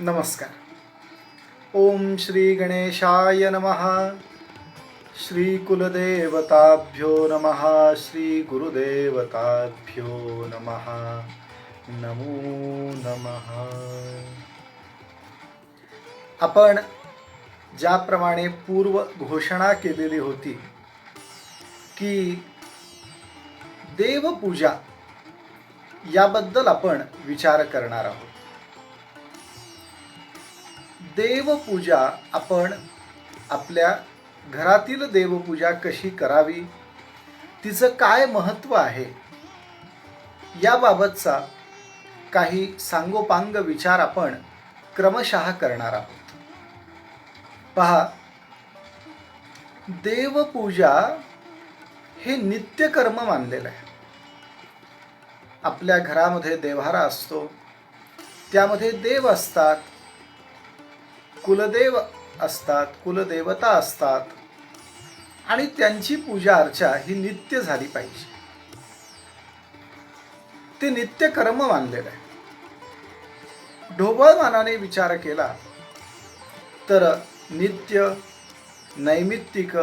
नमस्कार. ओम श्री गणेशाय नमः. श्री कुलदेवताभ्यो नमः. श्री गुरुदेवताभ्यो नमः. नमो नमः. आपण ज्याप्रमाणे पूर्व घोषणा केलेली होती की देवपूजा याबद्दल आपण विचार करणार आहोत. देवपूजा आपण आपल्या घरातील देवपूजा कशी करावी? तिचं काय महत्त्व आहे? याबाबतचा काही सांगोपांग विचार आपण क्रमशः करणार आहोत. पहा देवपूजा हे नित्यकर्म मानलेलं आहे. आपल्या घरामध्ये देव्हारा असतो त्यामध्ये देव असतात कुलदेव असतात कुलदेवता असतात. आणि त्यांची पूजा अर्चा ही नित्य झाली पाहिजे. ते नित्य कर्म मानलेलं आहे ढोबळमानाने विचार केला तर नित्य नैमित्तिक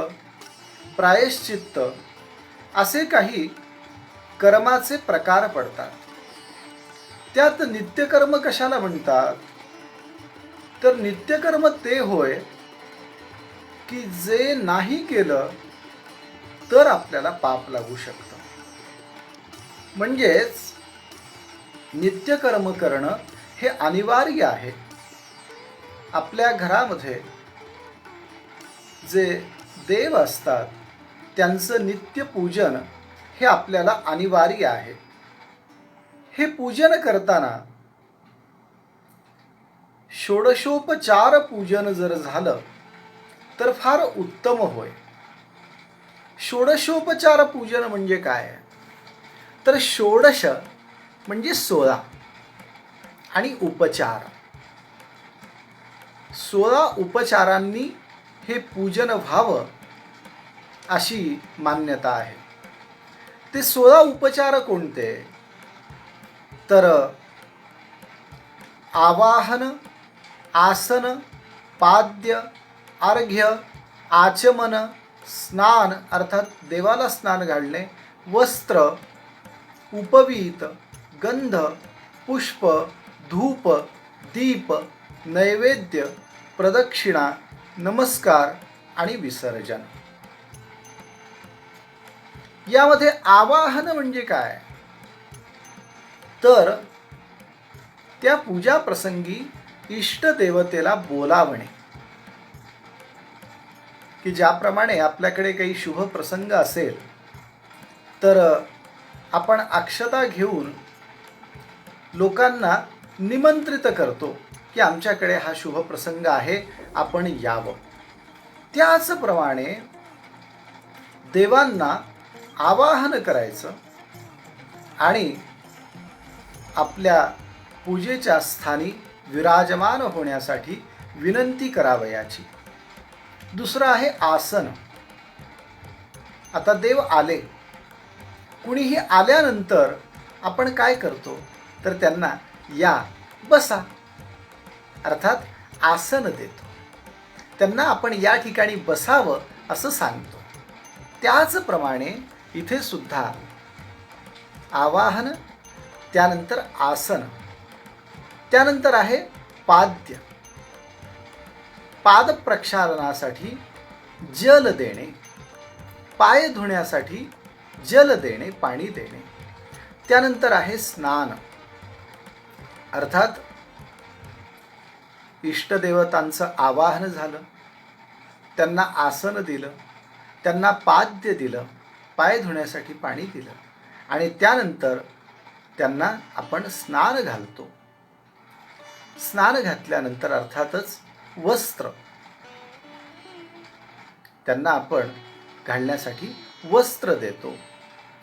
प्रायश्चित्त असे काही कर्माचे प्रकार पडतात. त्यात नित्यकर्म कशाला म्हणतात? तर नित्यकर्म ते होय की जे नाही केलं तर आपल्याला पाप लागू शकतं. म्हणजेच नित्यकर्म करणं हे अनिवार्य आहे. आपल्या घरामध्ये जे देव असतात त्यांचं नित्यपूजन हे आपल्याला अनिवार्य आहे. हे पूजन करताना षोडशोपचार पूजन जर झालं तर फार उत्तम होय. षोडशोपचार पूजन म्हणजे काय? तर षोडश म्हणजे सोळा आणि उपचार. सोळा उपचारांनी हे पूजन व्हावं अशी मान्यता आहे. ते सोळा उपचार कोणते? तर आवाहन आसन पाद्य अर्घ्य आचमन स्नान अर्थात देवाला स्नान घालणे वस्त्र उपवीत गंध पुष्प धूप दीप नैवेद्य प्रदक्षिणा नमस्कार आणि विसर्जन. यामध्ये आवाहन म्हणजे काय? तर त्या पूजा प्रसंगी इष्टदेवतेला बोलावणे. की ज्याप्रमाणे आपल्याकडे काही शुभ प्रसंग असेल तर आपण अक्षता घेऊन लोकांना निमंत्रित करतो की आमच्याकडे हा शुभ प्रसंग आहे आपण यावं. त्याचप्रमाणे देवांना आवाहन करायचं आणि आपल्या पूजेच्या स्थानी विराजमान होण्यासाठी विनंती करावयाची दुसरं आहे आसन. आता देव आले. कुणीही आल्यानंतर आपण काय करतो? तर त्यांना या बसा. अर्थात आसन देतो. त्यांना आपण या ठिकाणी बसावं असं सांगतो. त्याचप्रमाणे इथे सुद्धा आवाहन त्यानंतर आसन. त्यानंतर आहे पाद्य. पाद प्रक्षालनासाठी जल देणे. पाय धुण्यासाठी जल देणे पाणी देणे. त्यानंतर आहे स्नान. अर्थात इष्टदेवतांचं आवाहन झालं. त्यांना आसन दिलं. त्यांना पाद्य दिलं. पाय धुण्यासाठी पाणी दिलं. आणि त्यानंतर त्यांना आपण स्नान घालतो. स्नान घातल्यानंतर अर्थातच वस्त्र. त्यांना आपण घालण्यासाठी वस्त्र देतो.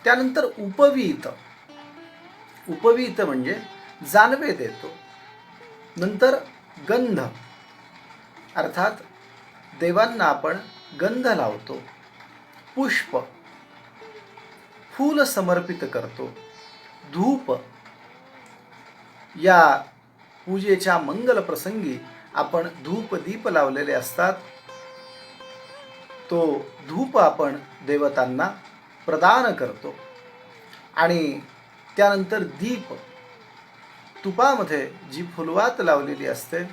त्यानंतर उपवीत. उपवीत म्हणजे जानवे देतो. नंतर गंध. अर्थात देवांना आपण गंध लावतो. पुष्प. फूल समर्पित करतो. धूप. या पूजेच्या मंगल प्रसंगी आपण धूप दीप लावलेले असतात. तो धूप आपण देवतांना प्रदान करतो. आणि त्यानंतर दीप तुपामध्ये जी फुलवात लावलेली असते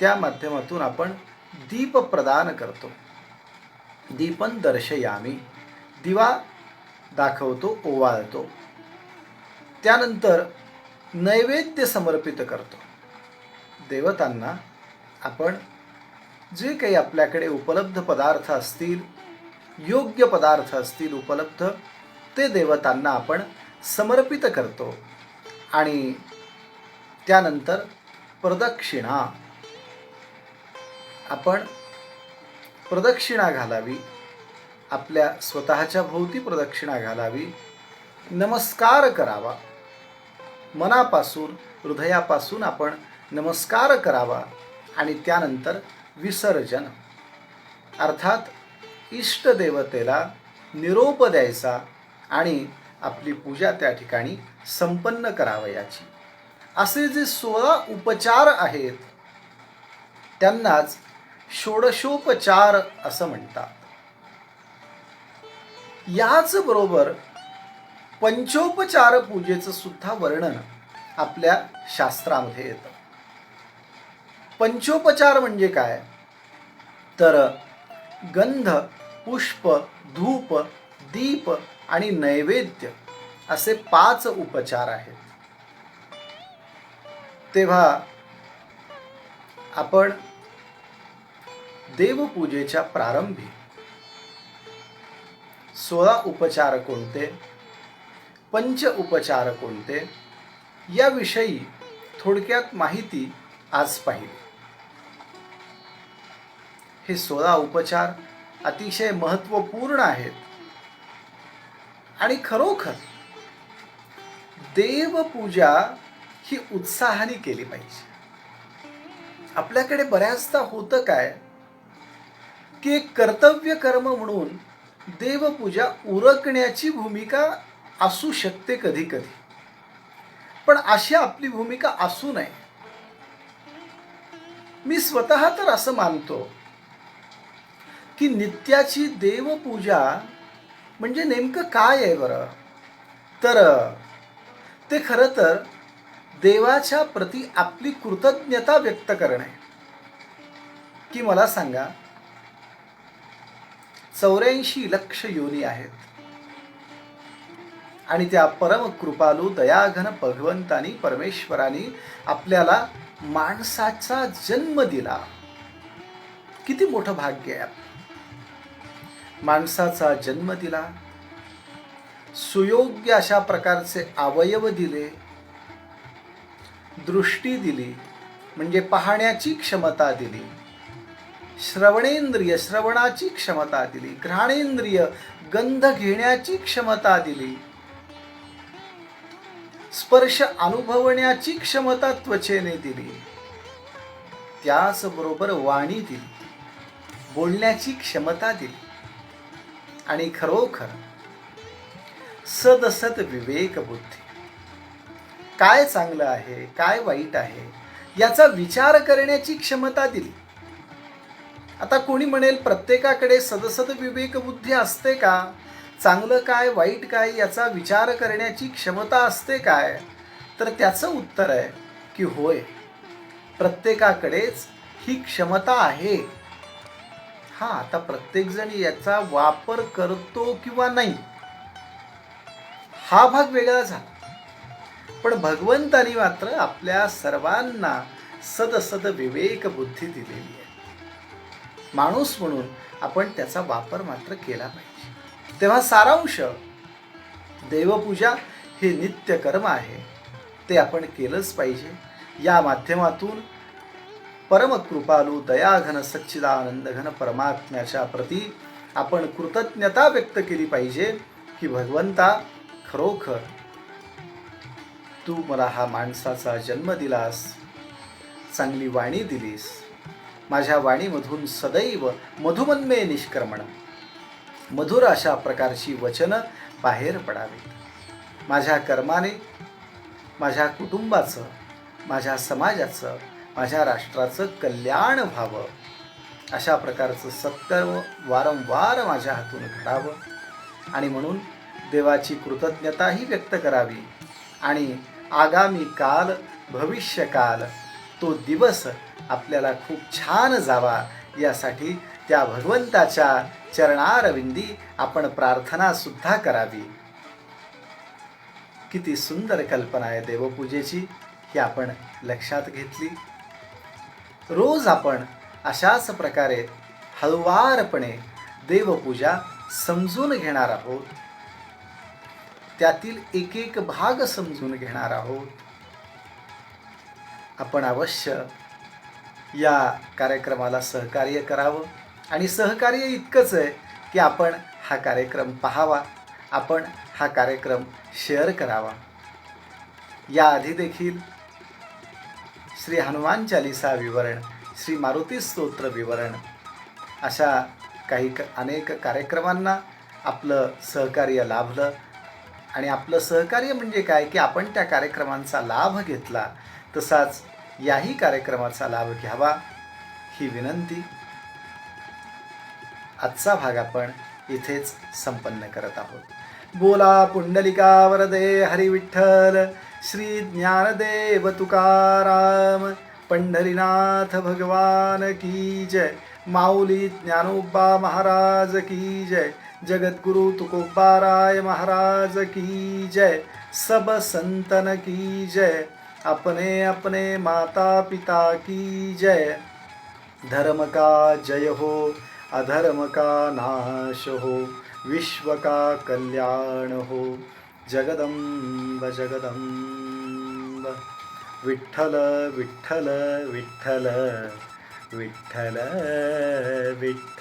त्या माध्यमातून आपण दीप प्रदान करतो. दीपन दर्शयामी दिवा दाखवतो ओवाळतो. त्यानंतर नैवेद्य समर्पित करतो. देवतांना आपण जे काही आपल्याकडे उपलब्ध पदार्थ असतील योग्य पदार्थ असतील उपलब्ध ते देवतांना आपण समर्पित करतो. आणि त्यानंतर प्रदक्षिणा. आपण प्रदक्षिणा घालावी. आपल्या स्वतःच्या भोवती प्रदक्षिणा घालावी. नमस्कार करावा. मनापासून हृदयापासून आपण नमस्कार करावा आणि त्यानंतर विसर्जन. अर्थात इष्टदेवतेला निरोप द्यायचा आणि आपली पूजा त्या ठिकाणी संपन्न करावयाची. असे जे सोळा उपचार आहेत त्यांनाच षोडशोपचार असं म्हणतात. याचबरोबर पंचोपचार पूजेचं सुद्धा वर्णन आपल्या शास्त्रामध्ये येतं. पंचोपचार म्हणजे काय? तर गंध पुष्प धूप दीप आणि नैवेद्य असे पाच उपचार आहेत. तेव्हा आपण देवपूजेच्या प्रारंभी सोळा उपचार कोणते पंच उपचार कोणते याविषयी थोडक्यात माहिती आज पाहिली. हे सोळा उपचार अतिशय महत्त्वपूर्ण आहेत. आणि खरोखर देवपूजा ही उत्साहाने केली पाहिजे. आपल्याकडे बऱ्याचदा होतं काय की एक कर्तव्य कर्म म्हणून देवपूजा उरकण्याची भूमिका असू शकते कधी कधी. पण अशी आपली भूमिका असू नये. मी स्वतः तर असं मानतो की नित्याची देवपूजा म्हणजे नेमकं काय आहे बरं? तर ते खरं तर देवाच्या प्रती आपली कृतज्ञता व्यक्त करणे. की मला सांगा चौऱ्याऐंशी लक्ष योनी आहेत. आणि त्या परम कृपालू दयाघन भगवंतानी परमेश्वरानी आपल्याला माणसाचा जन्म दिला. किती मोठं भाग्य आहे आपलं. माणसाचा जन्म दिला. सुयोग्य अशा प्रकारचे अवयव दिले. दृष्टी दिली म्हणजे पाहण्याची क्षमता दिली. श्रवणेंद्रिय श्रवणाची क्षमता दिली. घ्राणेंद्रिय गंध घेण्याची क्षमता दिली. स्पर्श अनुभवण्याची क्षमता त्वचेने दिली. त्याचबरोबर वाणी दिली. बोलण्याची क्षमता दिली. आणि खरोखर सदसत विवेक बुद्धी. काय चांगलं आहे काय वाईट आहे याचा विचार करण्याची क्षमता दिली. आता कोणी म्हणेल प्रत्येकाकडे सदसद विवेक बुद्धी असते का? चांगलं काय वाईट काय याचा विचार करण्याची क्षमता असते काय? तर त्याचं उत्तर आहे की होय. प्रत्येकाकडेच ही क्षमता आहे. हा आता प्रत्येकजण याचा वापर करतो किंवा नाही हा भाग वेगळा झाला. पण भगवंतानी मात्र आपल्या सर्वांना सदसद विवेक बुद्धी दिलेली आहे. माणूस म्हणून आपण त्याचा वापर मात्र केला पाहिजे. तेव्हा सारांश देवपूजा हे नित्य कर्म आहे ते आपण केलंच पाहिजे. या माध्यमातून परमकृपालू दयाघन सच्चिदानंद घन परमात्म्याच्या प्रती आपण कृतज्ञता व्यक्त केली पाहिजे की भगवंता खरोखर तू मला हा माणसाचा जन्म दिलास चांगली वाणी दिलीस. माझ्या वाणीमधून सदैव मधुमन्मे निष्क्रमण. मधुर अशा प्रकारची वचनं बाहेर पडावीत. माझ्या कर्माने माझ्या कुटुंबाचं माझ्या समाजाचं माझ्या राष्ट्राचं कल्याण व्हावं. अशा प्रकारचं सत्कर्म वारंवार माझ्या हातून घडावं. आणि म्हणून देवाची कृतज्ञताही व्यक्त करावी. आणि आगामी काल भविष्यकाल तो दिवस आपल्याला खूप छान जावा. यासाठी त्या भगवंताच्या चरणारविंदी आपण प्रार्थनासुद्धा करावी. किती सुंदर कल्पना आहे देवपूजेची ही आपण लक्षात घेतली. रोज आपण अशाच प्रकारे हळुवारपणे देवपूजा समजून घेणार आहोत. त्यातील एक एक भाग समजून घेणार आहोत. आपण अवश्य या कार्यक्रमाला सहकार्य करावं. आणि सहकार्य इतकंच आहे की आपण हा कार्यक्रम पाहावा. आपण हा कार्यक्रम शेअर करावा. याआधी देखील श्री हनुमान चालिसा विवरण श्री मारुती स्तोत्र विवरण. अशा काही क अनेक कार्यक्रमांना आपलं सहकार्य लाभलं. आणि आपलं सहकार्य म्हणजे काय? की आपण त्या कार्यक्रमांचा लाभ घेतला तसाच याही कार्यक्रमाचा लाभ घ्यावा ही विनंती. आजचा भाग आपण इथेच संपन्न करत आहोत. बोला पुंडलिका वरदे हरी विठ्ठल श्री ज्ञानदेव तुकाराम पंढरीनाथ भगवान की जय माऊली ज्ञानोबा महाराज की जय जगद्गुरु तुकोबाराय महाराज की जय सब संतन की जय अपने अपने माता पिता की जय। धर्म का जय हो अधर्म का नाश हो विश्व का कल्याण हो जगदंब जगदंब विठ्ठल विठ्ठल विठ्ठल विठ्ठल विठ्ठल